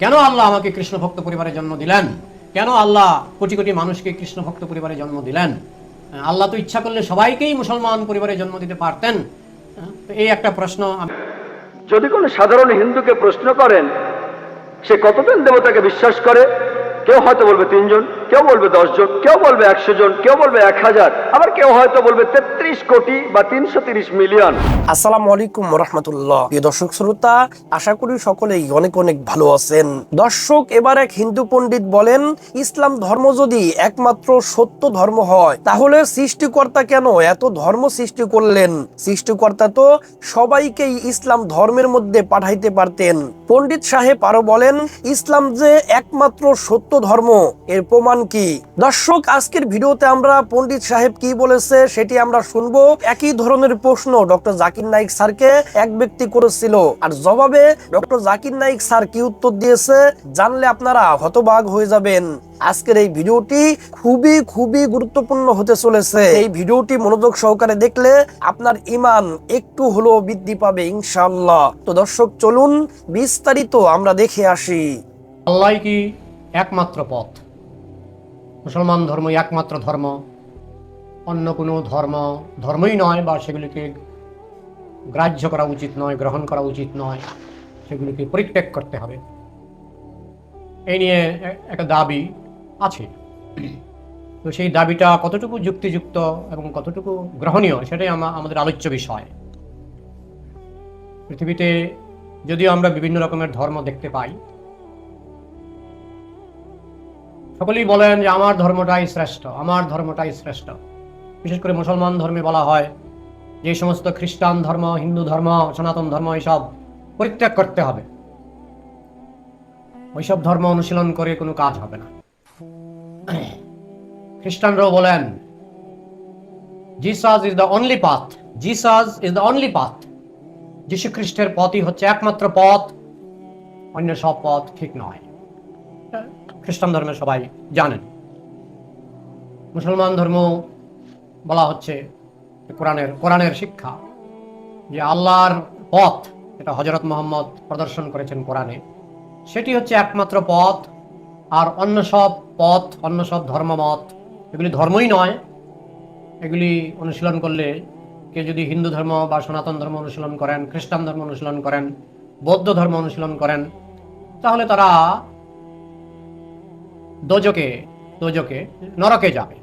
কেন আল্লাহ আমাকে কৃষ্ণ ভক্ত পরিবারের জন্ম দিলেন? কেন আল্লাহ কোটি কোটি মানুষকে কৃষ্ণ ভক্ত পরিবারে জন্ম দিলেন? আল্লাহ তো ইচ্ছা করলে সবাইকেই মুসলমান পরিবারে জন্ম দিতে পারতেন। এই একটা প্রশ্ন যদি কোনো সাধারণ হিন্দুকে প্রশ্ন করেন, সে কতদিন দেবতাকে বিশ্বাস করে? কেউ হয়তো বলবে তিনজন। কেউ বলবে দশজন, কেউ বলবে একশো জন, কেউ বলবে এক হাজার, আবার কেউ হয়তো বলবে তেত্রিশ কোটি বা তিনশো তিরিশ মিলিয়ন। আসসালামু আলাইকুম রহমতুল্লাহ প্রিয় দর্শক শ্রোতা, আশা করি সকলেই অনেক অনেক ভালো আছেন। দর্শক, এবার এক হিন্দু পণ্ডিত বলেন, ইসলাম ধর্ম যদি একমাত্র সত্য ধর্ম হয়, তাহলে সৃষ্টিকর্তা কেন এত ধর্ম সৃষ্টি করলেন? সৃষ্টিকর্তা তো সবাইকেই ইসলাম ধর্মের মধ্যে পাঠাইতে পারতেন। পণ্ডিত সাহেব আরও বলেন, ইসলাম যে একমাত্র সত্য ধর্ম, এর প্রমাণ কি? দর্শক, আজকের ভিডিওতে আমরা পণ্ডিত সাহেব কি বলেছে সেটি আমরা শুনব। একই ধরনের প্রশ্ন ডক্টর জাকির নাইক স্যারকে এক ব্যক্তি করেছিল। আর জবাবে ডক্টর জাকির নাইক স্যার কি উত্তর দিয়েছে জানলে আপনারা হতবাগ হয়ে যাবেন। আজকের এই ভিডিওটি খুবই খুবই গুরুত্বপূর্ণ হতে চলেছে। এই ভিডিওটি মনোযোগ সহকারে দেখলে আপনার ইমান একটু হলেও বৃদ্ধি পাবে, ইনশাআল্লাহ। তো দর্শক, চলুন বিস্তারিত আমরা দেখে আসি। আল্লাহ কি একমাত্র পথ? মুসলমান ধর্মই একমাত্র ধর্ম। অন্য কোনো ধর্ম, ধর্মই নয় বা সেগুলিকে গ্রাহ্য করা উচিত নয়, গ্রহণ করা উচিত নয়, সেগুলিকে পরিত্যাগ করতে হবে। এই নিয়ে একটা দাবি আছে। তো সেই দাবিটা কতটুকু যুক্তিযুক্ত এবং কতটুকু গ্রহণীয় সেটাই আমা- আমাদের আলোচ্য বিষয়। পৃথিবীতে যদিও আমরা বিভিন্ন রকমের ধর্ম দেখতে পাই সকলেই বলেন যে আমার ধর্মটাই শ্রেষ্ঠ, আমার ধর্মটাই শ্রেষ্ঠ। বিশেষ করে মুসলমান ধর্মে বলা হয় যে সমস্ত খ্রিস্টান ধর্ম, হিন্দু ধর্ম, সনাতন ধর্ম এসব পরিত্যাগ করতে হবে। ওইসব ধর্ম অনুশীলন করে কোনো কাজ হবে না। খ্রিস্টানরাও বলেন Jesus is the only path Jesus is the only path যীশু খ্রিস্টের পথই হচ্ছে একমাত্র পথ, অন্য সব পথ ঠিক নয়। খ্রিস্টান ধর্মের সবাই জানেন। মুসলমান ধর্ম বলা হচ্ছে কোরআনের কোরআনের শিক্ষা। যে আল্লাহর পথ এটা হজরত মোহাম্মদ প্রদর্শন করেছেন কোরআনে, সেটি হচ্ছে একমাত্র পথ। আর অন্য সব পথ, অন্য সব ধর্মমত, এগুলি ধর্মই নয়। এগুলি অনুশীলন করলে কে যদি হিন্দু ধর্ম বা সনাতন ধর্ম অনুশীলন করেন, খ্রিস্টান ধর্ম অনুশীলন করেন, বৌদ্ধ ধর্ম অনুশীলন করেন, তাহলে তারা দোজকে দোজকে নরকে যাবে।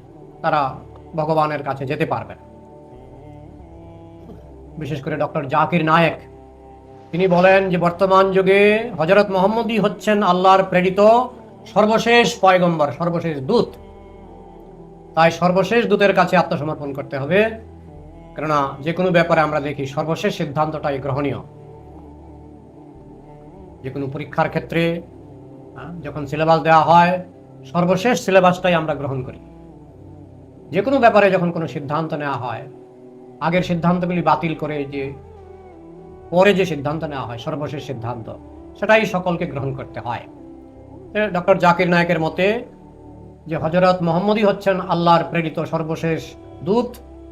তারা ভগবানের কাছে যেতে পারবে না। বিশেষ করে ডক্টর জাকির নায়েক। তিনি বলেন যে বর্তমান যুগে হজরত মোহাম্মদই হচ্ছেন আল্লাহর প্রেরিত সর্বশেষ পয়গম্বর, সর্বশেষ দূত। তাই সর্বশেষ দূতের কাছে আত্মসমর্পণ করতে হবে। কেননা যে কোনো ব্যাপারে আমরা দেখি সর্বশেষ সিদ্ধান্তটাই গ্রহণীয়। যে কোনো পরীক্ষার ক্ষেত্রে যখন সিলেবাস দেওয়া হয় সর্বশেষ সিলেবাসটাই আমরা গ্রহণ করি। যে কোনো ব্যাপারে যখন কোনো সিদ্ধান্ত নেওয়া হয়, আগের সিদ্ধান্তগুলি বাতিল করে যে, পরে যে সিদ্ধান্ত নেওয়া হয়, সর্বশেষ সিদ্ধান্ত, সেটাই সকলকে গ্রহণ করতে হয়। ডক্টর জাকির নায়কের মতে যে হজরত মোহাম্মদই হচ্ছেন আল্লাহর প্রেরিত সর্বশেষ দূত,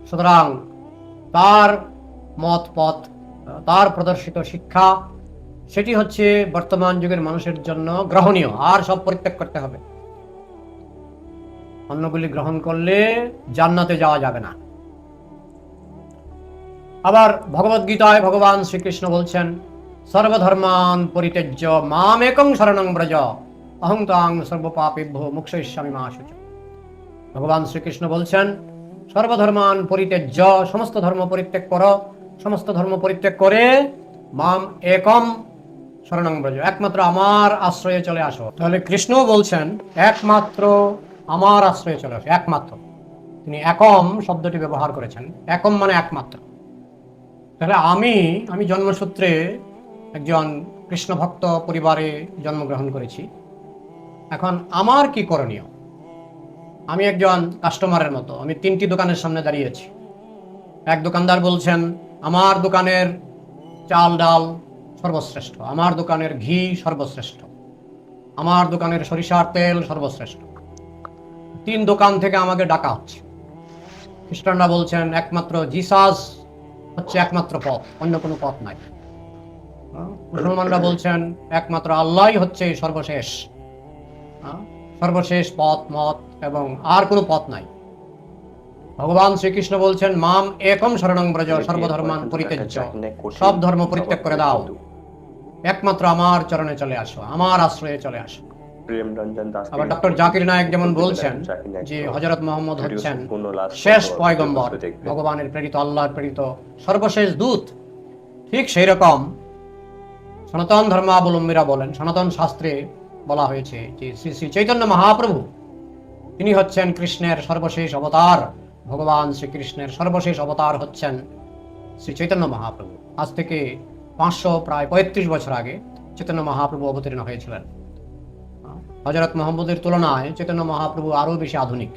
সুতরাং তার মত পথ, তার প্রদর্শিত শিক্ষা, সেটি হচ্ছে বর্তমান যুগের মানুষের জন্য গ্রহণীয়, আর সব পরিত্যাগ করতে হবে। অন্যগুলি গ্রহণ করলে জান্নাতে যাওয়া যাবে না। আবার ভগবদ গীতায় ভগবান শ্রীকৃষ্ণ বলছেন, সর্বধর্মান পরিত্যজ্য মাম একং শরণং ব্রজ, অহং তাং সর্বপাপেভ্য মুক্ষয়িষ্যামি মা ভগবান শ্রীকৃষ্ণ বলছেন, সর্বধর্মান পরিত্যজ্য, সমস্ত ধর্ম পরিত্যাগ করো, সমস্ত ধর্ম পরিত্যাগ করে মাম একম শরণং ব্রজ, একমাত্র আমার আশ্রয়ে চলে আসো। তাহলে কৃষ্ণ বলছেন, একমাত্র আমার আশ্রয়ে চলে আসো, একমাত্র। তিনি একম শব্দটি ব্যবহার করেছেন। একম মানে একমাত্র। তাহলে আমি আমি জন্মসূত্রে একজন কৃষ্ণ ভক্ত পরিবারে জন্মগ্রহণ করেছি। এখন আমার কি করণীয়? আমি একজন কাস্টমারের মতো, আমি তিনটি দোকানের সামনে দাঁড়িয়েছি এক দোকানদার বলছেন, আমার দোকানের চাল ডাল সর্বশ্রেষ্ঠ, আমার দোকানের ঘি সর্বশ্রেষ্ঠ, আমার দোকানের সরিষার তেল সর্বশ্রেষ্ঠ তিন দোকান থেকে আমাকে ডাকা হচ্ছে। খ্রিস্টানরা বলছেন, একমাত্র জিসাস হচ্ছে একমাত্র পথ, অন্য কোনো পথ নাই। মুসলমানরা বলছেন, একমাত্র আল্লাহই হচ্ছে সর্বশেষ। সর্বশেষ পথ, মত এবং আর কোনো পথ নাই। ভগবান শ্রীকৃষ্ণ বলছেন, মাম একম শরণং ব্রজ, সর্বধর্মান পরিত্যাজ্য। সব ধর্ম পরিত্যাগ করে দাও। একমাত্র আমার চরণে চলে আসো, আমার আশ্রয়ে চলে আসো। প্রেম রঞ্জন দাস আবার ডক্টর জাকির নায়ক যেমন বলছেন যে হজরত মোহাম্মদ হচ্ছেন শেষ পয়গম্বর ভগবানের প্রেরিত আল্লাহর প্রেরিত সর্বশেষ দূত। ঠিক সেই রকম সনাতন ধর্মাবলম্বীরা বলেন সনাতন শাস্ত্রে বলা হয়েছে যে শ্রী শ্রী চৈতন্য মহাপ্রভু তিনি হচ্ছেন কৃষ্ণের সর্বশেষ অবতার। ভগবান শ্রীকৃষ্ণের সর্বশেষ অবতার হচ্ছেন শ্রী চৈতন্য মহাপ্রভু। আজ থেকে পাঁচশো প্রায় পঁয়ত্রিশ বছর আগে চৈতন্য মহাপ্রভু অবতীর্ণ হয়েছিলেন। হজরত মোহাম্মদের তুলনায় চৈতন্য মহাপ্রভু আরও বেশি আধুনিক।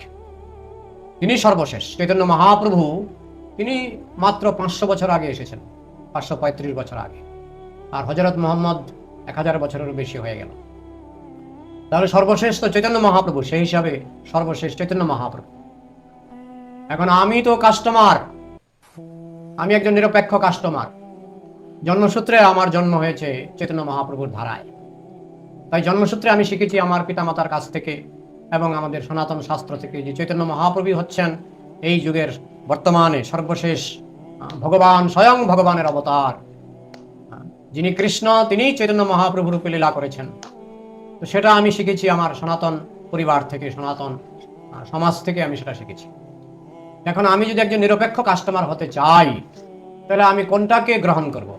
তিনি সর্বশেষ। চৈতন্য মহাপ্রভু, তিনি মাত্র পাঁচশো বছর আগে এসেছেন, পাঁচশো পঁয়ত্রিশ বছর আগে। আর হজরত মোহাম্মদ এক হাজার বছরেরও বেশি হয়ে গেল। তাহলে সর্বশেষ তো চৈতন্য মহাপ্রভু, সেই হিসাবে সর্বশেষ চৈতন্য মহাপ্রভু। এখন আমি তো কাস্টমার আমি একজন নিরপেক্ষ কাস্টমার জন্মসূত্রে আমার জন্ম হয়েছে চৈতন্য মহাপ্রভুর ধারায়। তাই জন্মসূত্রে আমি শিখেছি আমার পিতামাতার কাছ থেকে এবং আমাদের সনাতন শাস্ত্র থেকে যে চৈতন্য মহাপ্রভু হচ্ছেন, এই যুগের বর্তমানে সর্বশেষ ভগবান, স্বয়ং ভগবানের অবতার। যিনি কৃষ্ণ, তিনিই চৈতন্য মহাপ্রভু রূপে লীলা করেছেন। তো সেটা আমি শিখেছি আমার সনাতন পরিবার থেকে, সনাতন সমাজ থেকে আমি সেটা শিখেছি। এখন আমি যদি একজন নিরপেক্ষ কাস্টমার হতে চাই, তাহলে আমি কোনটাকে গ্রহণ করব?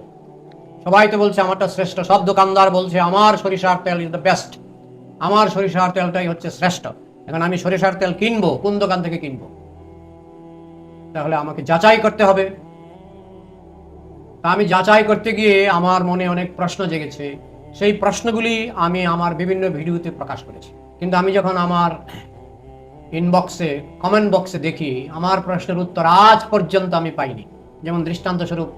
সবাই তো বলছে আমারটা শ্রেষ্ঠ। সব দোকানদার বলছে, আমার সরিষার তেল ইজ দ্য বেস্ট আমার সরিষার তেলটাই হচ্ছে শ্রেষ্ঠ। এখন আমি সরিষার তেল কিনবো, কোন দোকান থেকে কিনবো? তাহলে আমাকে যাচাই করতে হবে। আমি যাচাই করতে গিয়ে আমার মনে অনেক প্রশ্ন জেগেছে। সেই প্রশ্নগুলি আমি আমার বিভিন্ন ভিডিওতে প্রকাশ করেছি। কিন্তু আমি যখন আমার ইনবক্সে কমেন্ট বক্সে দেখি, আমার প্রশ্নের উত্তর আজ পর্যন্ত আমি পাইনি। যেমন দৃষ্টান্ত স্বরূপ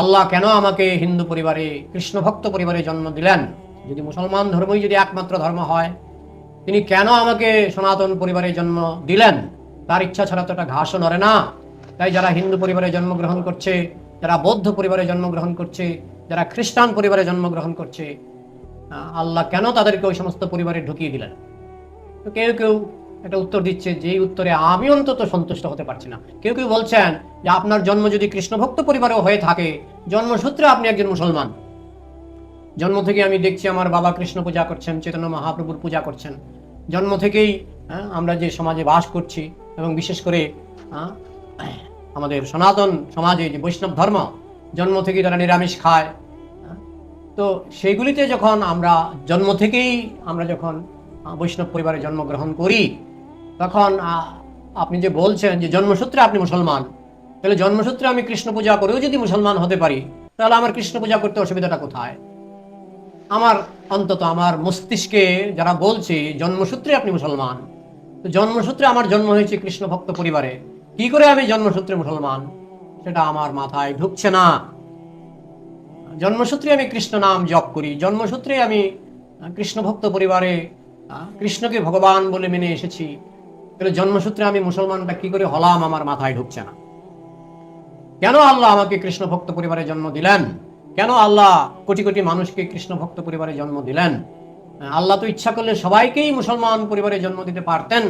আল্লাহ কেন আমাকে হিন্দু পরিবারে, কৃষ্ণ ভক্ত পরিবারে জন্ম দিলেন? যদি মুসলমান ধর্মই যদি একমাত্র ধর্ম হয়, তিনি কেন আমাকে সনাতন পরিবারে জন্ম দিলেন? তার ইচ্ছা ছাড়া তো একটা ঘাসও নড়ে না। তাই যারা হিন্দু পরিবারে জন্মগ্রহণ করছে, যারা বৌদ্ধ পরিবারে জন্মগ্রহণ করছে, যারা খ্রিস্টান পরিবারে জন্মগ্রহণ করছে আল্লাহ কেন তাদেরকে ওই সমস্ত পরিবারে ঢুকিয়ে দিলেন? তো কেউ কেউ একটা উত্তর দিচ্ছে যেই উত্তরে আমি অন্তত সন্তুষ্ট হতে পারছি না। কেউ কেউ বলছেন যে আপনার জন্ম যদি কৃষ্ণভক্ত পরিবারেও হয়ে থাকে জন্মসূত্রে আপনি একজন মুসলমান। জন্ম থেকে আমি দেখছি আমার বাবা কৃষ্ণ পূজা করছেন চৈতন্য মহাপ্রভুর পূজা করছেন। জন্ম থেকেই হ্যাঁ, আমরা যে সমাজে বাস করছি এবং বিশেষ করে হ্যাঁ, আমাদের সনাতন সমাজে যে বৈষ্ণব ধর্ম জন্ম থেকেই তারা নিরামিষ খায় হ্যাঁ, তো সেইগুলিতে যখন আমরা জন্ম থেকেই আমরা যখন বৈষ্ণব পরিবারে জন্মগ্রহণ করি তখন আপনি যে বলছেন যে জন্মসূত্রে আপনি মুসলমান, তাহলে জন্মসূত্রে আমি কৃষ্ণ পূজা করেও যদি মুসলমান হতে পারি, তাহলে আমার কৃষ্ণ পূজা করতে অসুবিধাটা কোথায়? আমার, অন্তত আমার মস্তিষ্কে যারা বলছে, জন্মসূত্রে আপনি মুসলমান, তো জন্মসূত্রে আমার জন্ম হয়েছে কৃষ্ণ ভক্ত পরিবারে, কি করে আমি জন্মসূত্রে মুসলমান? সেটা আমার মাথায় ঢুকছে না। জন্মসূত্রে আমি কৃষ্ণ নাম জপ করি, জন্মসূত্রে আমি কৃষ্ণ ভক্ত পরিবারে কৃষ্ণকে ভগবান বলে মেনে এসেছি। তাহলে জন্মসূত্রে আমি মুসলমানটা কি করে হলাম, আমার মাথায় ঢুকছে না। কেন আল্লাহ আমাকে কৃষ্ণ ভক্ত পরিবারে জন্ম দিলেন? কেন আল্লাহ কোটি কোটি মানুষকে কৃষ্ণ ভক্ত পরিবারে জন্ম দিলেন? আল্লাহ তো ইচ্ছা করলে সবাইকেই মুসলমান পরিবারে জন্ম দিতে পারতেন।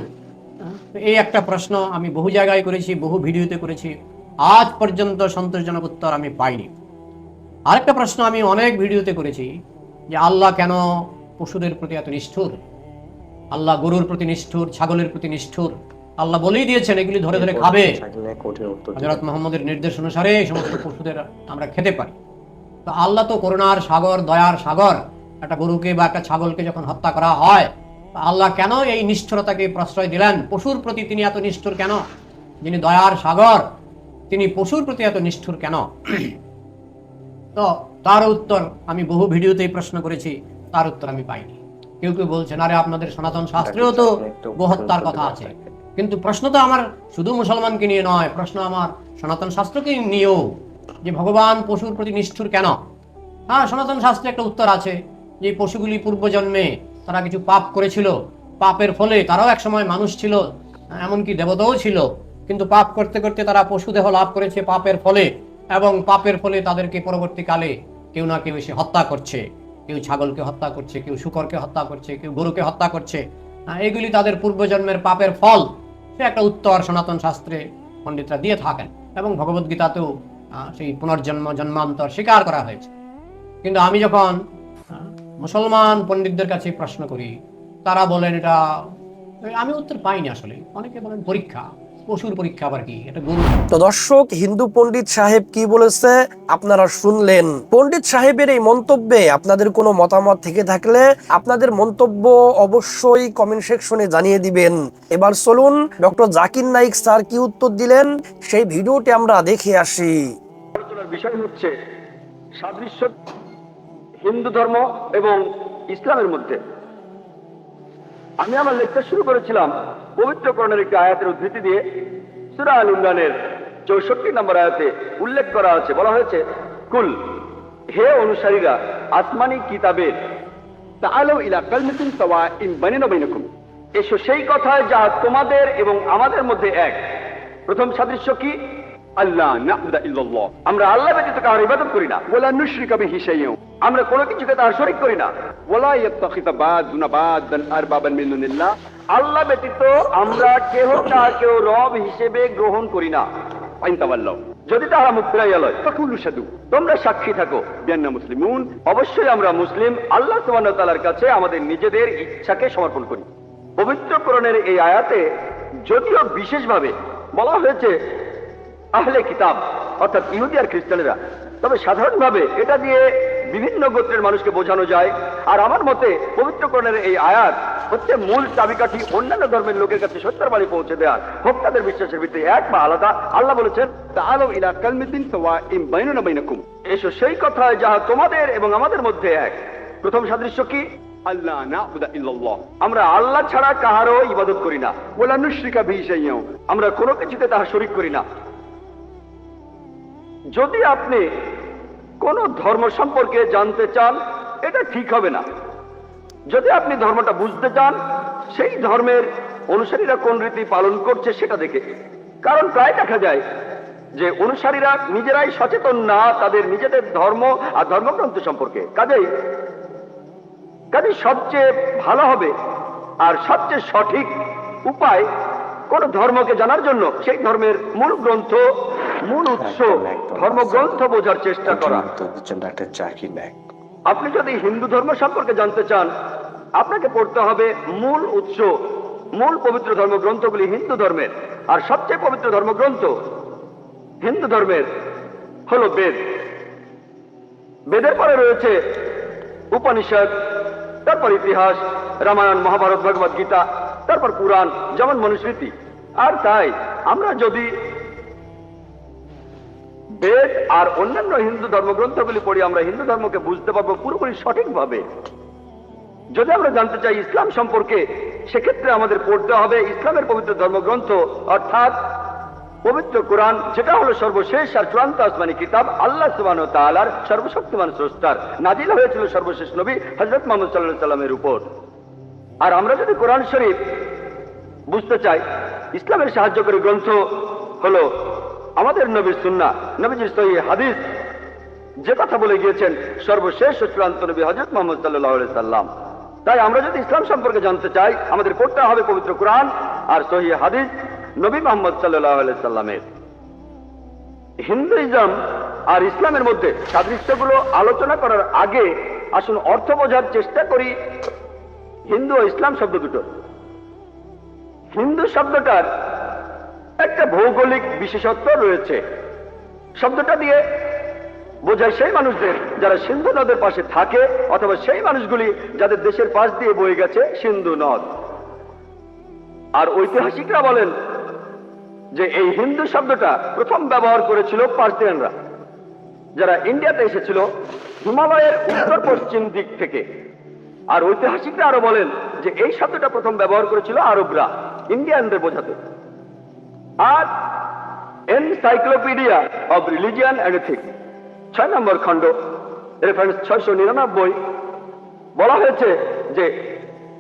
এই একটা প্রশ্ন আমি বহু জায়গায় করেছি, বহু ভিডিওতে করেছি। আজ পর্যন্ত সন্তোষজনক উত্তর আমি পাইনি। আরেকটা প্রশ্ন আমি অনেক ভিডিওতে করেছি যে, আল্লাহ কেন পশুদের প্রতি এত নিষ্ঠুর? আল্লাহ গরুর প্রতি নিষ্ঠুর ছাগলের প্রতি নিষ্ঠুর। আল্লাহ বলেই দিয়েছেন এগুলি ধরে ধরে খাবে। হজরত মোহাম্মদের নির্দেশ অনুসারে এই সমস্ত পশুদের আমরা খেতে পারি। তো আল্লাহ তো করুণার সাগর দয়ার সাগর। একটা গরুকে বা একটা ছাগলকে যখন হত্যা করা হয় আল্লাহ কেন এই নিষ্ঠুরতাকে প্রশ্রয় দিলেন? পশুর প্রতি তিনি এত নিষ্ঠুর কেন? যিনি দয়ার সাগর তিনি পশুর প্রতি এত নিষ্ঠুর কেন? তো তার উত্তর আমি বহু ভিডিওতেই প্রশ্ন করেছি তার উত্তর আমি পাইনি। কেউ কেউ বলছেন আরে আপনাদের সনাতন শাস্ত্রেও তো গোহত্যার কথা আছে। কিন্তু প্রশ্ন তো আমার শুধু মুসলমানকে নিয়ে নয় প্রশ্ন আমার সনাতন শাস্ত্রকে নিয়েও যে ভগবান পশুর প্রতি নিষ্ঠুর কেন? হ্যাঁ সনাতন শাস্ত্রে একটা উত্তর আছে যে পশুগুলি পূর্বজন্মে তারা কিছু পাপ করেছিল পাপের ফলে তারাও একসময় মানুষ ছিল এমনকি দেবতাও ছিল কিন্তু পাপ করতে করতে তারা পশু দেহ লাভ করেছে পাপের ফলে এবং পাপের ফলে তাদেরকে পরবর্তীকালে কেউ না কেউ এসে হত্যা করছে। কেউ ছাগলকে হত্যা করছে, কেউ শুকরকে হত্যা করছে, কেউ গরুকে হত্যা করছে। এগুলি তাদের পূর্বজন্মের পাপের ফল। সে একটা উত্তর সনাতন শাস্ত্রে পণ্ডিতরা দিয়ে থাকেন এবং ভগবদ্গীতাতেও সেই পুনর্জন্ম, জন্মান্তর স্বীকার করা হয়েছে। কিন্তু আমি যখন মুসলমান পণ্ডিতদের কাছে প্রশ্ন করি, তারা বলেন এটা, আমি উত্তর পাইনি আসলে। অনেকে বলেন পরীক্ষা। পশুর পরীক্ষা আবার কি? এটা গরু তো দর্শক হিন্দু পণ্ডিত সাহেব কি বলেছে? আপনারা শুনলেন। পণ্ডিত সাহেবের এই মন্তব্যে আপনাদের কোনো মতামত থেকে থাকলে আপনাদের মন্তব্য অবশ্যই কমেন্ট সেকশনে জানিয়ে দিবেন। এবার চলুন ডক্টর জাকির নাইক স্যার কি উত্তর দিলেন? সেই ভিডিওটি আমরা দেখে আসি। আলোচনার বিষয় হচ্ছে সাদৃশ্য হিন্দু ধর্ম এবং ইসলামের মধ্যে। আমি আমার লেকচার শুরু করেছিলাম পবিত্র করণের একটি আয়াতের উদ্ধৃতি দিয়ে। সুরা আল ইমরানের চৌষট্টি নম্বর আয়াতে উল্লেখ করা আছে। বলা হয়েছে, কুল, হে অনুসারীরা, আসমানি কিতাবের তাআলাউ ইলা কালমাতিন সাওয়াইন বাইনানা বাইনাকুম। এসো সেই কথায় যা তোমাদের এবং আমাদের মধ্যে এক। প্রথম সাদৃশ্য কি? আল্লাহ ইল্লাল্লাহ। আমরা আল্লাহ ব্যতীত ইবাদত করি না। আমরা কোনো কিছুকে তার শরীক করি না। মিন দুনিল্লাহ। আল্লাহ ব্যতীত আমরা কেহ রব হিসেবে গ্রহণ করি না। যদি তারা মুখ ফিরাইয়া তোমরা সাক্ষী থাকো বিয়ান্না মুসলিমুন। অবশ্যই আমরা মুসলিম। আল্লাহ তাআলার কাছে আমাদের নিজেদের ইচ্ছাকে সমর্পণ করি। পবিত্র এই আয়াতে যদিও বিশেষভাবে বলা হয়েছে আহলে কিতাব, অর্থাৎ ইহুদি আর খ্রিস্টানেরা। তবে সাধারণভাবে এটা দিয়ে বিভিন্ন গোত্রের মানুষকে বোঝানো যায়। আর আমার মতে, পবিত্রকরণের এই আয়াত হচ্ছে মূল চাবিকাঠি অন্যান্য ধর্মের লোকের কাছে সত্যের বাড়ি পৌঁছে দেওয়ার। হোক তাদের বিশ্বাসের ভিত্তি এক বা আলাদা। আল্লাহ বলেছেন এসো সেই কথায় যাহা তোমাদের এবং আমাদের মধ্যে এক। প্রথম সাদৃশ্য কি? আমরা আল্লাহ ছাড়া কাহারও ইবাদত করি না। বিহি আমরা কোনো কিছুতে তাহা শরিক করি না। যদি আপনি কোন ধর্ম সম্পর্কে জানতে চান, এটা ঠিক হবে না। যদি আপনি ধর্মটা বুঝতে চান, সেই ধর্মের অনুসারীরা কোন রীতি পালন করছে সেটা দেখে। কারণ প্রায় দেখা যায় যে অনুসারীরা নিজেরাই সচেতন না তাদের নিজেদের ধর্ম আর ধর্মগ্রন্থ সম্পর্কে। কাজেই কাজেই সবচেয়ে ভালো হবে আর সবচেয়ে সঠিক উপায় কোন ধর্মকে জানার জন্য সেই ধর্মের মূল গ্রন্থ মূল উৎস। ধর্মগ্রন্থ বোঝার চেষ্টা করা। ডাক্তার জাকির নায়ক আপনি যদি হিন্দু ধর্ম সম্পর্কে জানতে চান আপনাকে পড়তে হবে মূল উৎস মূল পবিত্র ধর্মগ্রন্থগুলি হিন্দু ধর্মের। আর সবচেয়ে পবিত্র ধর্মগ্রন্থ হিন্দু ধর্মের হলো বেদ। বেদের পরে রয়েছে উপনিষদ তারপর ইতিহাস রামায়ণ মহাভারত ভগবত গীতা তারপর পুরাণ যেমন মনুস্মৃতি। আর তাই আমরা যদি বেদ আর অন্যান্য হিন্দু ধর্মগ্রন্থগুলি পড়ে আমরা হিন্দু ধর্মকে বুঝতে পারব পুরোপুরি সঠিকভাবে। যদি আমরা জানতে চাই ইসলাম সম্পর্কে, সেক্ষেত্রে আমাদের পড়তে হবে ইসলামের পবিত্র ধর্মগ্রন্থ, অর্থাৎ পবিত্র কোরআন, যেটা হলো সর্বশেষ আর চূড়ান্ত আসমানি কিতাব, আল্লাহ সুবান তালার সর্বশক্তিমান স্রষ্টার। নাজিল হয়েছিল সর্বশেষ নবী হজরত মোহাম্মদ সাল্লাহ সাল্লামের উপর। আর আমরা যদি কোরআন শরীফ বুঝতে চাই, ইসলামের সাহায্যকারী গ্রন্থ হলো আমাদের সুন্না নবীজির সহি হাদিস, যে কথা বলে গিয়েছেন, সর্বশেষ চূড়ান্ত নবী হজরত মোহাম্মদ সাল্লাহ সাল্লাম। তাই আমরা যদি ইসলাম সম্পর্কে জানতে চাই, আমাদের পড়তে হবে পবিত্র কোরআন আর সহি হাদিস নবী মোহাম্মদ সাল্লাহ সাল্লামের। হিন্দুইজম আর ইসলামের মধ্যে সাদৃশ্যগুলো আলোচনা করার আগে আসুন অর্থ বোঝার চেষ্টা করি। হিন্দু ও ইসলাম শব্দ দুটো। হিন্দু শব্দটার একটা ভৌগোলিক বিশেষত্ব রয়েছে। শব্দটা দিয়ে বোঝায় সেই মানুষদের, যারা সিন্ধু নদের পাশে থাকে, অথবা সেই মানুষগুলি যাদের দেশের পাশ দিয়ে বয়ে গেছে সিন্ধু নদ। আর ঐতিহাসিকরা বলেন যে এই হিন্দু শব্দটা প্রথম ব্যবহার করেছিল পার্সিয়ানরা, যারা ইন্ডিয়াতে এসেছিল হিমালয়ের উত্তর পশ্চিম দিক থেকে। আর ঐতিহাসিকরা আরও বলেন যে এই শব্দটা প্রথম ব্যবহার করেছিল আরবরা, ইন্ডিয়ানদের বোঝাতে। আর encyclopedia of religion and ethics ছয় নম্বর খণ্ড। রেফারেন্স ছয়শো নিরানব্বই। বলা হয়েছে যে,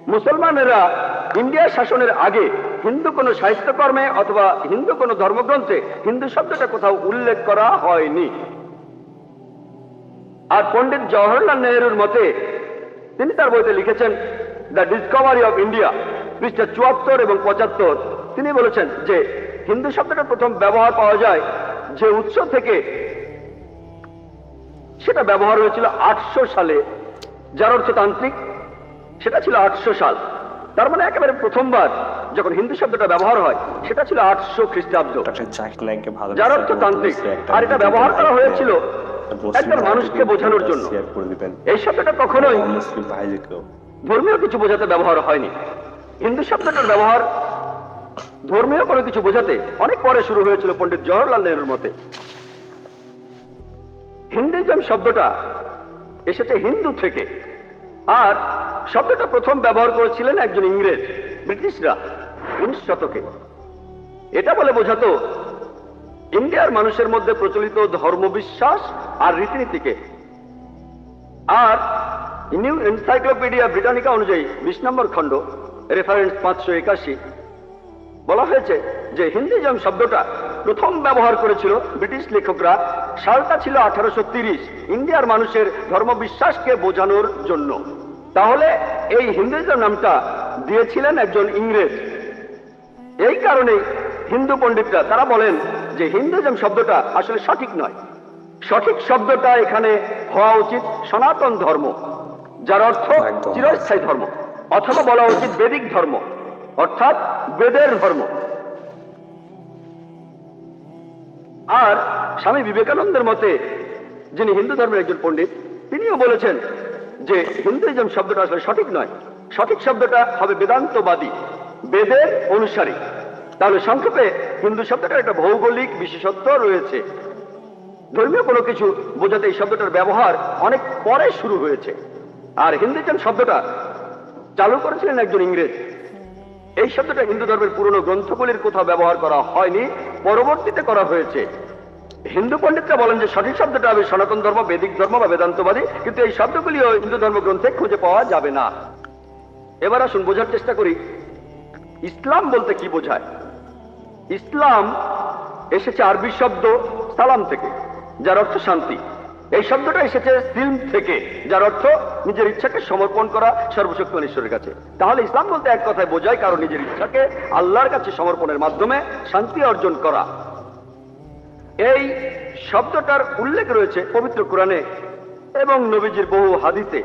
মুসলমানেরা ইন্ডিয়া শাসনের আগে হিন্দু কোনো সাহিত্যকর্মে অথবা হিন্দু কোনো ধর্মগ্রন্থে হিন্দু শব্দটা কোথাও উল্লেখ করা হয়নি। আর পণ্ডিত জওহরলাল নেহরুর মতে, তিনি তার বইতে লিখেছেন দ্য ডিসকভারি অফ ইন্ডিয়া পৃষ্ঠা চুয়াত্তর এবং পঁচাত্তর। তিনি বলেছেন যে হিন্দু শব্দটা প্রথম ব্যবহার পাওয়া যায় যে উৎস থেকে সেটা ব্যবহার হয়েছিল আটশো সালে যার অর্থ তান্ত্রিক সেটা ছিল আটশো সাল। তার মানে একেবারে প্রথমবার যখন হিন্দু শব্দটা ব্যবহার হয় সেটা ছিল আটশো খ্রিস্টাব্দ। যার অর্থ তান্ত্রিক। আর এটা ব্যবহার করা হয়েছিল একজন মানুষকে বোঝানোর জন্য। এই শব্দটা কখনোই ধর্মীয় কিছু বোঝাতে ব্যবহার হয়নি। হিন্দু শব্দটার ব্যবহার ধর্মীয় কোনো কিছু বোঝাতে অনেক পরে শুরু হয়েছিল পণ্ডিত জওহরলাল নেহরুর মতে। হিন্দুইজম শব্দটা এসেছে হিন্দু থেকে। আর শব্দটা প্রথম ব্যবহার করেছিলেন একজন ইংরেজ, ব্রিটিশরা উনিশ শতকে। এটা বলে বোঝাতো, ইন্ডিয়ার মানুষের মধ্যে প্রচলিত ধর্মবিশ্বাস আর রীতিনীতিকে। আর নিউ এনসাইক্লোপিডিয়া ব্রিটানিকা অনুযায়ী বিশ নম্বর খণ্ড রেফারেন্স পাঁচশো একাশি বলা হয়েছে যে হিন্দিজম শব্দটা প্রথম ব্যবহার করেছিল ব্রিটিশ লেখকরা সালটা ছিল আঠারোশো তিরিশ ইন্ডিয়ার মানুষের ধর্মবিশ্বাসকে বোঝানোর জন্য। তাহলে এই হিন্দুইজম নামটা দিয়েছিলেন একজন ইংরেজ। এই কারণে হিন্দু পণ্ডিতরা তারা বলেন যে হিন্দুজম শব্দটা আসলে সঠিক নয়। সঠিক শব্দটা এখানে হওয়া উচিত সনাতন ধর্ম যার অর্থ চিরস্থায়ী ধর্ম অথবা বলা উচিত বেদিক ধর্ম। অর্থাৎ বেদের ধর্ম। আর স্বামী বিবেকানন্দের মতে, যিনি হিন্দু ধর্মের একজন পণ্ডিত, তিনিও বলেছেন যে হিন্দুইজম শব্দটা আসলে সঠিক নয়। সঠিক শব্দটা হবে বেদান্তবাদী, বেদের অনুসারী। তাহলে সংক্ষেপে হিন্দু শব্দটার একটা ভৌগোলিক বিশেষত্ব রয়েছে। ধর্মীয় কোনো কিছু বোঝাতে এই শব্দটার ব্যবহার অনেক পরে শুরু হয়েছে। আর হিন্দুইজম শব্দটা চালু করেছিলেন একজন ইংরেজ এই শব্দটা হিন্দু ধর্মের পুরনো গ্রন্থগুলির কোথাও ব্যবহার করা হয়নি, পরবর্তীতে করা হয়েছে। হিন্দু পণ্ডিতরা বলেন যে সঠিক শব্দটা হবে সনাতন ধর্ম, বেদিক ধর্ম বা বেদান্তবাদী, কিন্তু এই শব্দগুলিও হিন্দু ধর্ম গ্রন্থে খুঁজে পাওয়া যাবে না। এবার আসুন বোঝার চেষ্টা করি, ইসলাম বলতে কি বোঝায়? ইসলাম এসেছে আরবি শব্দ সালাম থেকে, যার অর্থ শান্তি। এই শব্দটা এসেছে সিল্ম থেকে, যার অর্থ নিজের ইচ্ছাকে সমর্পণ করা সর্বশক্তিমান ঈশ্বরের কাছে। তাহলে ইসলাম বলতে এক কথায় বোঝায় কারণ নিজের ইচ্ছাকে আল্লাহর কাছে সমর্পণের মাধ্যমে শান্তি অর্জন করা। এই শব্দটার উল্লেখ রয়েছে পবিত্র কোরআনে এবং নবীজির বহু হাদিতে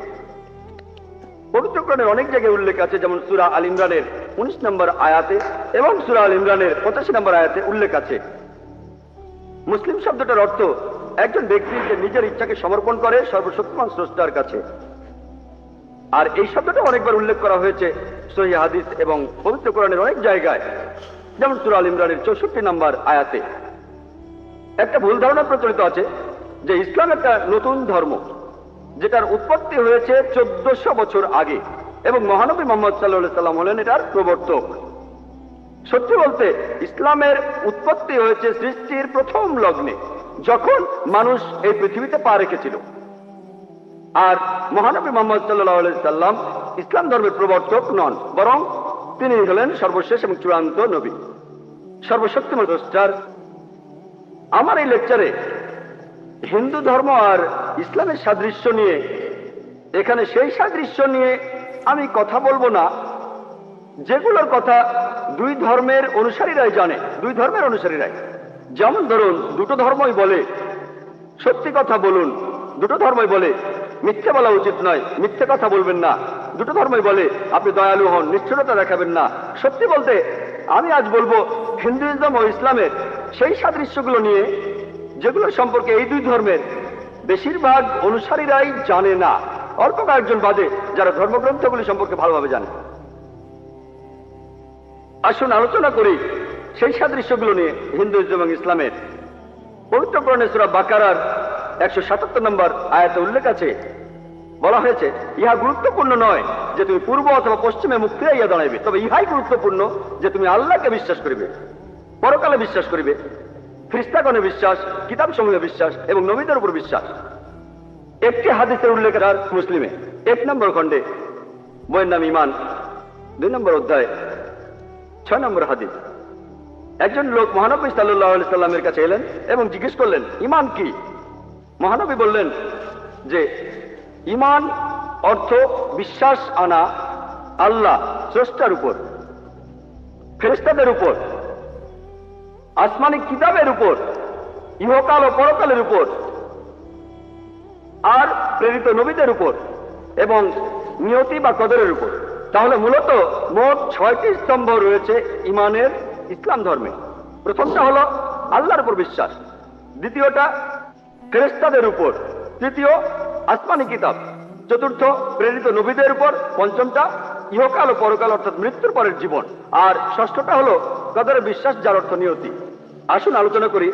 পবিত্র কোরআনের অনেক জায়গায় উল্লেখ আছে, যেমন সুরা আল ইমরানের উনিশ নম্বর আয়াতে এবং সুরা আল ইমরানের পঁচাশি নম্বর আয়াতে উল্লেখ আছে। মুসলিম শব্দটার অর্থ একজন ব্যক্তি যে নিজের ইচ্ছাকে সমর্পণ করে সর্বশক্তিমান স্রষ্টার কাছে। আর এই শব্দটা অনেকবার উল্লেখ করা হয়েছে সহি হাদিস এবং পবিত্র কোরআনের অনেক জায়গায়। যেমন সুরা আল ইমরানের চৌষট্টি নম্বর আয়াতে। একটা ভুল ধারণা প্রচলিত আছে যে ইসলাম একটা নতুন ধর্ম, যেটার উৎপত্তি হয়েছে চোদ্দশো বছর আগে এবং মহানবী মোহাম্মদ সাল্লাহ সাল্লাম হলেন এটার প্রবর্তক। সত্যি বলতে, ইসলামের উৎপত্তি হয়েছে সৃষ্টির প্রথম লগ্নে। যখন মানুষ এই পৃথিবীতে পা রেখেছিল। আর মহানবী মোহাম্মদ সাল্লাহ সাল্লাম ইসলাম ধর্মের প্রবর্তক নন, বরং তিনি হলেন সর্বশেষ এবং চূড়ান্ত নবী। সর্বশক্তিমান দ্রষ্টার আমার এই লেকচারে হিন্দু ধর্ম আর ইসলামের সাদৃশ্য নিয়ে, এখানে সেই সাদৃশ্য নিয়ে আমি কথা বলব না, যেগুলোর কথা দুই ধর্মের অনুসারীরাই জানে, দুই ধর্মের অনুসারীরাই। যেমন ধরুন, দুটো ধর্মই বলে, সত্যি কথা বলুন, দুটো ধর্মই বলে, মিথ্যে বলা উচিত নয়, মিথ্যে কথা বলবেন না। দুটো ধর্মই বলে, আপনি দয়ালু হন, নিষ্ঠুরতা দেখাবেন না। সত্যি বলতে, আমি আজ বলব, হিন্দুইজম ও ইসলামের সেই সাদৃশ্যগুলো নিয়ে, যেগুলো সম্পর্কে এই দুই ধর্মের বেশিরভাগ অনুসারীরাই জানে না। অল্প কয়েকজন বাদে যারা ধর্মগ্রন্থগুলি সম্পর্কে ভালোভাবে জানে। আসুন, আলোচনা করি। সেই সাদৃশ্যগুলো নিয়ে হিন্দুইজম এবং ইসলামের পবিত্র সূরা বাকারার একশো সাতাত্তর নম্বর আয়াতে উল্লেখ আছে। বলা হয়েছে, ইহা গুরুত্বপূর্ণ নয় যে তুমি পূর্ব অথবা পশ্চিমে মুখ ফিরাইয়া দাঁড়াইবে, তবে ইহাই গুরুত্বপূর্ণ যে তুমি আল্লাহকে বিশ্বাস করিবে, পরকালে বিশ্বাস করিবে, খ্রিস্টাগণে বিশ্বাস কিতাব সমূহে বিশ্বাস এবং নবীদের উপর বিশ্বাস। একটি হাদিসের উল্লেখ আর মুসলিমে, এক নম্বর খণ্ডে, বইয়ের নাম ইমান, দুই নম্বর অধ্যায়, ছয় নম্বর হাদিস। একজন লোক মহানবী সাল্লামের কাছে এলেন এবং জিজ্ঞেস করলেন, ইমান কি? মহানবী বললেন যে, ইমান অর্থ বিশ্বাস আনা আল্লাহ স্রষ্টার উপর ফেরেস্তাদের উপর, আসমানি কিতাবের উপর, ইহকাল ও পরকালের উপর, আর প্রেরিত নবীদের উপর এবং নিয়তি বা কদরের উপর। তাহলে মূলত মোট ছয়টি স্তম্ভ রয়েছে ইমানের ইসলাম ধর্মে। প্রথমটা হলো আল্লাহর উপর বিশ্বাস। দ্বিতীয়টা ফেরেস্তাদের উপর। তৃতীয় আসমানি কিতাব। চতুর্থ প্রেরিত নবীদের উপর। পঞ্চমটা ইহকাল ও পরকাল অর্থাৎ মৃত্যুর পরের জীবন। আর ষষ্ঠটা হলো কদরের বিশ্বাস, যার অর্থ নিয়তি। আসুন আলোচনা করি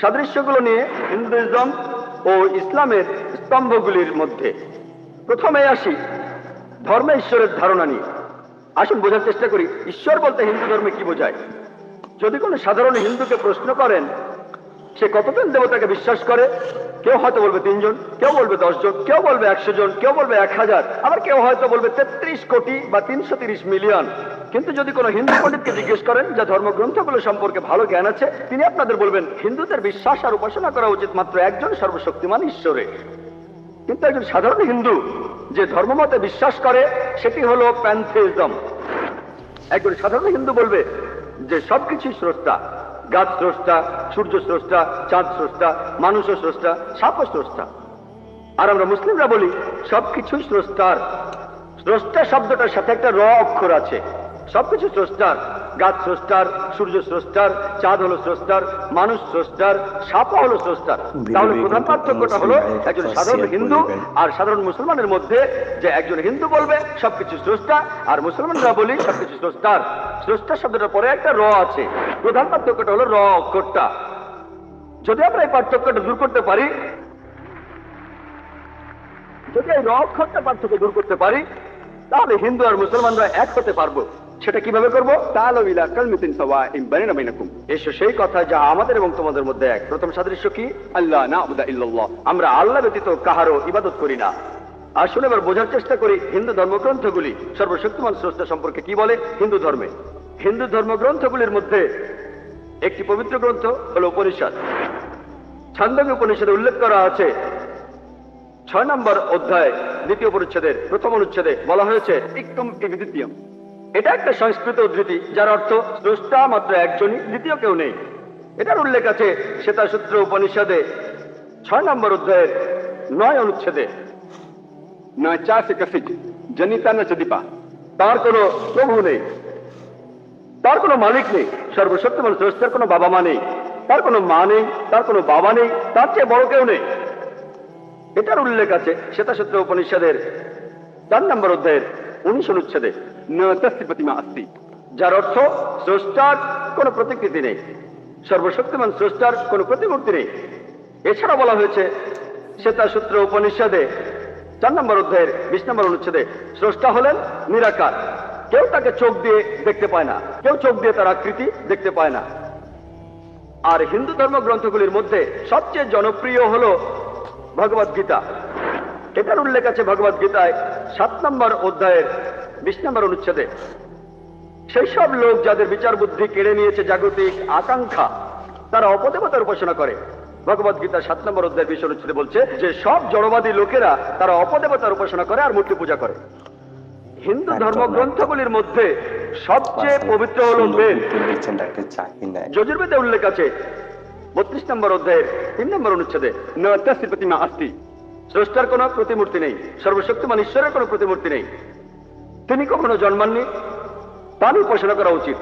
সাদৃশ্যগুলো নিয়ে হিন্দুইজম ও ইসলামের স্তম্ভগুলির মধ্যে। প্রথমে আসি ধর্মে ঈশ্বরের ধারণা নিয়ে। আসুন বোঝার চেষ্টা করি, ঈশ্বর বলতে হিন্দু ধর্মে কি বোঝায়? যদি কোনো সাধারণ হিন্দুকে প্রশ্ন করেন, সে কতজন দেবতাকে বিশ্বাস করে? কেউ হয়তো বলবে তিনজন, কেউ বলবে দশজন, কেউ বলবে একশো জন কেউ বলবে এক হাজার আবার কেউ হয়তো বলবে তেত্রিশ কোটি বা তিনশো তিরিশ মিলিয়ন। কিন্তু যদি কোনো হিন্দু পণ্ডিতকে জিজ্ঞেস করেন, যা ধর্মগ্রন্থগুলো সম্পর্কে ভালো জ্ঞান আছে, তিনি আপনাদের বলবেন, হিন্দুদের বিশ্বাস আর উপাসনা করা উচিত মাত্র একজন সর্বশক্তিমান ঈশ্বরে। কিন্তু একজন সাধারণ হিন্দু যে ধর্মমতে বিশ্বাস করে, সেটি হলো প্যান্থেইজম একজন সাধারণ হিন্দু বলবে যে সবকিছুই স্রষ্টা, গাছ স্রষ্টা, সূর্য স্রষ্টা, চাঁদ স্রষ্টা মানুষও স্রষ্টা, সাপও স্রষ্টা। আর আমরা মুসলিমরা বলি, সবকিছুই স্রষ্টার। স্রষ্টা শব্দটার সাথে একটা র অক্ষর আছে। সবকিছু স্রষ্টার। গাছ স্রষ্টার সূর্য স্রষ্টার চাঁদ হলো স্রষ্টার মানুষ স্রষ্টার সাপও হলো স্রষ্টার। তাহলে প্রধান পার্থক্যটা হলো একজন সাধারণ হিন্দু আর সাধারণ মুসলমানের মধ্যে যে একজন হিন্দু বলবে সবকিছু স্রষ্টা আর মুসলমানরা বলি সবকিছু স্রষ্টার। স্রষ্টা শব্দটার পরে একটা র আছে। প্রধান পার্থক্যটা হলো র অক্ষরটা। যদি আমরা এই পার্থক্যটা দূর করতে পারি যদি এই র অক্ষরটা পার্থক্য দূর করতে পারি তাহলে হিন্দু আর মুসলমানরা এক হতে পারব। সেটা কীভাবে করব? তাহলে ইলা কালমিতিন সাওয়া ইন বাইনা বাইনাকুম। এসো সেই কথা যা আমাদের এবং তোমাদের মধ্যে এক। প্রথম সাদৃশ্য কি? আল্লাহ না আবুদা ইল্লাল্লাহ। আমরা আল্লাহ ব্যতীত কাহারও ইবাদত করি না। আসুন এবার বোঝার চেষ্টা করি হিন্দু ধর্মগ্রন্থগুলি। সর্বশক্তিমান স্রষ্টা সম্পর্কে কি বলে? হিন্দু ধর্মে। হিন্দু ধর্মগ্রন্থগুলির মধ্যে একটি পবিত্র গ্রন্থ হলো উপনিষদ। ছান্দব্য উপনিষদে উল্লেখ করা আছে। ছয় নম্বর অধ্যায়, দ্বিতীয় পরিচ্ছেদের প্রথম অনুচ্ছেদে বলা হয়েছে, ইকতুম ইবিদিত্যম এটা একটা সংস্কৃত উদ্ধৃতি, যার অর্থ স্রষ্টা মাত্র একজনই, দ্বিতীয় কেউ নেই। এটার উল্লেখ আছে শ্বেতাসূত্র উপনিষদে ছয় নম্বর অধ্যায়ের নয় অনুচ্ছেদে। নয় চা সে জনিতা না চদিপা তার কোনো প্রভু নেই। তার কোনো মালিক নেই। সর্বশক্তিমান স্রষ্টার কোনো বাবা মা নেই। তার কোনো মা নেই, তার কোনো বাবা নেই, তার চেয়ে বড় কেউ নেই। এটার উল্লেখ আছে শ্বেতাসূত্র উপনিষদের চার নম্বর অধ্যায়ের উনিশ অনুচ্ছেদে। প্রতিমা আস্তি যার অর্থ স্রষ্টার কোনো প্রতিকৃতি নেই সর্বশক্তিমান স্রষ্টার কোনো প্রতিমূর্তি নেই এছাড়া বলা হয়েছে শ্বেতাসূত্র উপনিষদে চার নম্বর অধ্যায়ের বিশ নম্বর অনুচ্ছেদে স্রষ্টা হলেন নিরাকার কেউ তাকে চোখ দিয়ে দেখতে পায় না, কেউ চোখ দিয়ে তার আকৃতি দেখতে পায় না। আর হিন্দু ধর্ম গ্রন্থগুলির মধ্যে সবচেয়ে জনপ্রিয় হলো ভগবত গীতা এটার উল্লেখ আছে ভগবত গীতায় সাত নম্বর অধ্যায়ের বিশ নম্বর অনুচ্ছেদে সেই সব লোক যাদের বিচার বুদ্ধি কেড়ে নিয়েছে জাগতিক আকাঙ্ক্ষা তারা অপদেবতার উপাসনা করে। ভগবত গীতা সাত নম্বর অধ্যায়ের বিশ অনুচ্ছেদে বলছে যে সব জড়বাদী লোকেরা তারা অপদেবতার উপাসনা করে আর মূর্তি পূজা করে। হিন্দু ধর্মগ্রন্থগুলির মধ্যে সবচেয়ে পবিত্র হলো বেদ। যজুর্বেদে উল্লেখ আছে বত্রিশ নম্বর অধ্যায়ের তিন নম্বর অনুচ্ছেদে নত্যাসি প্রতিমা আস্তি। স্রষ্টার কোনো প্রতিমূর্তি নেই সর্বশক্তিমান ঈশ্বরের কোনো প্রতিমূর্তি নেই। তিনি কখনো জন্মাননি? তারই উপাসনা করা উচিত।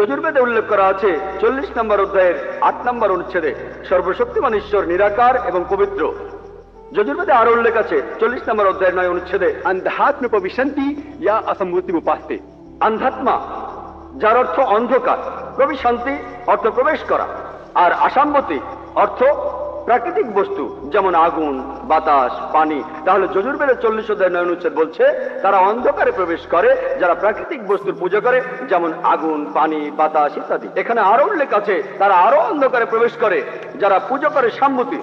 যজুর্বেদে উল্লেখ করা আছে, চল্লিশ নম্বর অধ্যায়ের আট নম্বর অনুচ্ছেদে সর্বশক্তিমান ঈশ্বর নিরাকার এবং পবিত্র। যজুর্বেদে আরও উল্লেখ আছে, চল্লিশ নম্বর অধ্যায়ের নয় অনুচ্ছেদে, আন্ধাত্ম প্রবিশান্তি ইয়া অসম্মূর্তি উপাস্তে। আন্ধাত্মা, যার অর্থ অন্ধকার, প্রবিশান্তি, অর্থ প্রবেশ করা। আর আসাম্মতি অর্থ প্রাকৃতিক বস্তু, যেমন আগুন, বাতাস, পানি, তাহলে যজুর্বেদের চল্লিশ অধ্যায় নয় অনুচ্ছেদ বলছে, তারা অন্ধকারে প্রবেশ করে, যারা প্রাকৃতিক বস্তুর পুজো করে, যেমন আগুন, পানি, বাতাস ইত্যাদি। এখানে আরও উল্লেখ আছে, তারা আরও অন্ধকারে প্রবেশ করে, যারা পুজো করে সাম্মতি।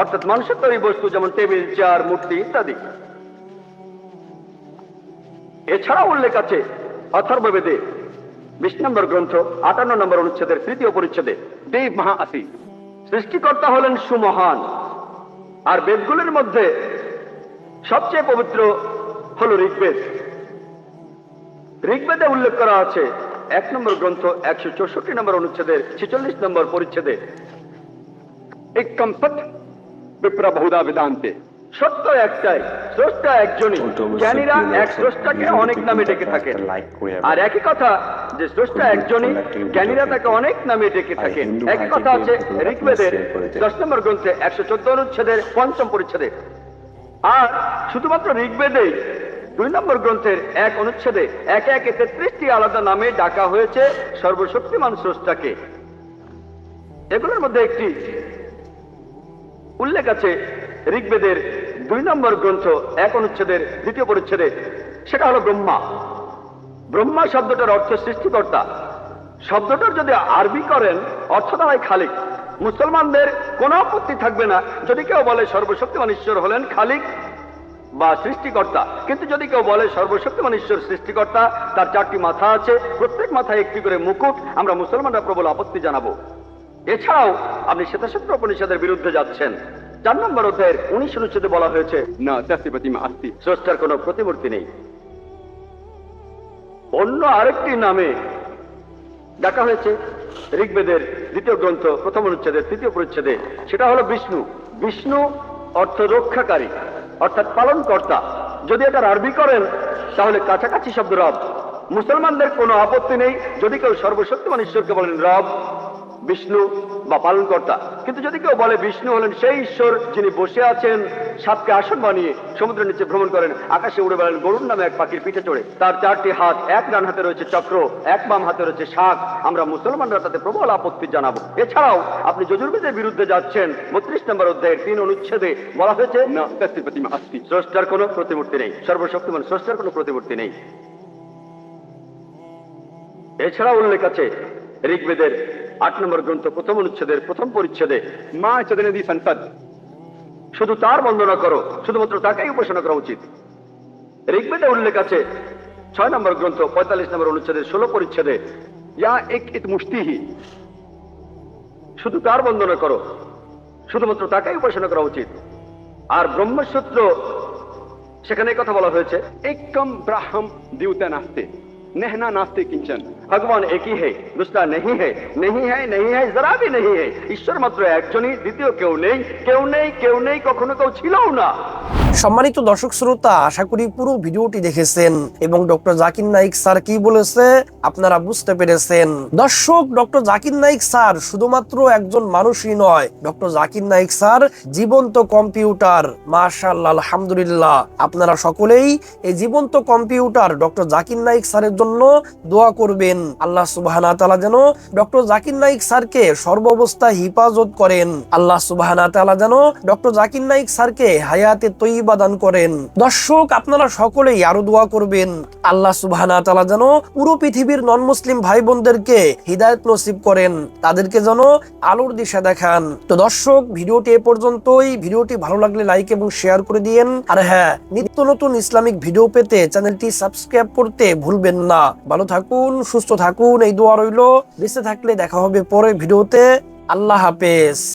অর্থাৎ মানুষের তৈরি বস্তু, যেমন টেবিল, চেয়ার, মূর্তি ইত্যাদি। এছাড়া উল্লেখ আছে অথর্ববেদে, বিশ নম্বর গ্রন্থ, আটান্ন নম্বর অনুচ্ছেদের তৃতীয় পরিচ্ছেদে দেব মহা আসি সৃষ্টিকর্তা হলেন সুমহান। আর বেদগুলির মধ্যে সবচেয়ে পবিত্র হল ঋগ্বেদ। ঋগ্বেদে উল্লেখ করা আছে এক নম্বর গ্রন্থ, একশো চৌষট্টি নম্বর অনুচ্ছেদের ছেচল্লিশ নম্বর পরিচ্ছেদে। এক কম্পত বিপ্রা বহুদা বেদান্তে। সত্য একটাই স্রষ্টা একজনই। জ্ঞানীরা এক স্রষ্টাকে অনেক নামে ডেকে থাকেন। আর একই কথা যে স্রষ্টা একজনই জ্ঞানীরা তাকে অনেক নামে ডেকে থাকেন। একই কথা আছে ঋগ্বেদের দশ নম্বর গ্রন্থে একশো চোদ্দ অনুচ্ছেদের পঞ্চম পরিচ্ছেদে। আর শুধুমাত্র ঋগ্বেদেই দুই নম্বর গ্রন্থের এক অনুচ্ছেদে একে একে তেত্রিশটি আলাদা নামে ডাকা হয়েছে সর্বশক্তিমান স্রষ্টাকে। এগুলোর মধ্যে একটি উল্লেখ আছে ঋগ্বেদের দুই নম্বর গ্রন্থ এক অনুচ্ছেদের দ্বিতীয় পরিচ্ছেদে, সেটা হলো ব্রহ্মা। ব্রহ্মা শব্দটার অর্থ সৃষ্টিকর্তা। শব্দটার যদি আরবি করেন, অর্থ দ্বারাই খালিক। মুসলমানদের কোনো আপত্তি থাকবে না যদি কেউ বলে সর্বশক্তিমান ঈশ্বর হলেন খালিক বা সৃষ্টিকর্তা। কিন্তু যদি কেউ বলে সর্বশক্তিমান ঈশ্বর সৃষ্টিকর্তা, তার চারটি মাথা আছে, প্রত্যেক মাথায় একটি করে মুকুট, আমরা মুসলমানরা প্রবল আপত্তি জানাব। এছাড়াও আপনি শ্বেতাশত্র উপনিষদের বিরুদ্ধে যাচ্ছেন। চার নম্বর অধ্যায়ের উনিশ অনুচ্ছেদে বলা হয়েছে না চাষিপাতিমা আস্তি স্রষ্টার কোনো প্রতিমূর্তি নেই। অন্য আরেকটি নামে ডাকা হয়েছে ঋগ্বেদের দ্বিতীয় গ্রন্থ প্রথম অনুচ্ছেদের তৃতীয় পরিচ্ছেদে। সেটা হলো বিষ্ণু। বিষ্ণু অর্থ রক্ষাকারী অর্থাৎ পালনকর্তা। যদি এটার আরবি করেন তাহলে কাছাকাছি শব্দ রব। মুসলমানদের কোনো আপত্তি নেই যদি কেউ সর্বশক্তিমান ঈশ্বরকে বলেন রব বিষ্ণু বা পালন কর্তা কিন্তু যদি কেউ বলে বিষ্ণু হলেন সেই ঈশ্বর যিনি বসে আছেন, সাপকে আসন বানিয়ে সমুদ্রের নিচে ভ্রমণ করেন, আকাশে উড়ে বেড়ান গরুর নামে এক পাখির পিঠে চড়ে। তার চারটি হাত, এক ডান হাতে রয়েছে চক্র, এক বাম হাতে রয়েছে শাক। আমরা মুসলমানরা তাতে প্রবল আপত্তি জানাব। এছাড়াও আপনি যজুর্বেদের বিরুদ্ধে যাচ্ছেন, বত্রিশ নম্বর অধ্যায়ের তিন অনুচ্ছেদে বলা হয়েছে, না স্রষ্টার কোনো প্রতিমূর্তি নেই। সর্বশক্তিমান স্রষ্টার কোনো প্রতিমূর্তি নেই। এছাড়া উল্লেখ আছে, ঋগ্বেদের আট নম্বর গ্রন্থ, প্রথম অনুচ্ছেদের প্রথম পরিচ্ছেদে, মা চদিনদী সন্তান। শুধু তার বন্দনা করো, শুধুমাত্র তাকেই উপাসনা করা উচিত। ঋগ্বেদে উল্লেখ আছে, ছয় নম্বর গ্রন্থ, পঁয়তাল্লিশ নম্বর অনুচ্ছেদের ষোলো পরিচ্ছেদে, ইয়া এক ইত মুস্তিহি শুধু তার বন্দনা করো, শুধুমাত্র তাকেই উপাসনা করা উচিত। আর ব্রহ্মসূত্র, সেখানে কথা বলা হয়েছে, একম ব্রাহ্ম দিউতে নাস্তে, নেহনা নাস্তে কিঞ্চন। ভগবান একই হে, দুসরা নেই হে নেই হ্যায় নেই হ্যায় জরা ভি নেই হে। ঈশ্বর মাত্র একজনই, দ্বিতীয় কেউ নেই কেউ নেই কেউ নেই, কখনো কেউ ছিলও না। সম্মানিত দর্শক শ্রোতা, আশা করি পুরো ভিডিওটি দেখেছেন এবং ডক্টর জাকির নাইক স্যার কি বলেছে, আপনারা বুঝতে পেরেছেন। দর্শক, ডক্টর জাকির নাইক স্যার শুধুমাত্র একজন মানুষই নয়, ডক্টর জাকির নাইক স্যার জীবন্ত কম্পিউটার, মাশাআল্লাহ, আলহামদুলিল্লাহ। আপনারা সকলেই এই জীবন্ত কম্পিউটার ডক্টর জাকির নাইক স্যারের জন্য দোয়া করবেন। আল্লাহ সুবহানাহু ওয়া যেন ডক্টর জাকির নাইক স্যারকে সর্বাবস্থায় হিফাজত করেন। আল্লাহ ওয়া যেন ডক্টর জাকির নাইক স্যারকে হায়াতে তৈবা দান করেন। দর্শক, আপনারা সকলেই আরও দোয়া করবেন। আল্লাহ ওয়া যেন পুরো পৃথিবীর নন মুসলিম ভাই বোনদেরকে হিদায়ত নসিব করেন। তাদেরকে যেন আলোর দিশা দেখান। তো দর্শক, ভিডিওটি এ পর্যন্তই। ভিডিওটি ভালো লাগলে লাইক এবং শেয়ার করে দিয়েন। আর হ্যাঁ নিত্য নতুন ইসলামিক ভিডিও পেতে চ্যানেলটি সাবস্ক্রাইব করতে ভুলবেন না। ভালো থাকুন সুস্থ থাকুন এই দোয়া রইল। বেঁচে থাকলে দেখা হবে পরের ভিডিওতে। আল্লাহ হাফেজ।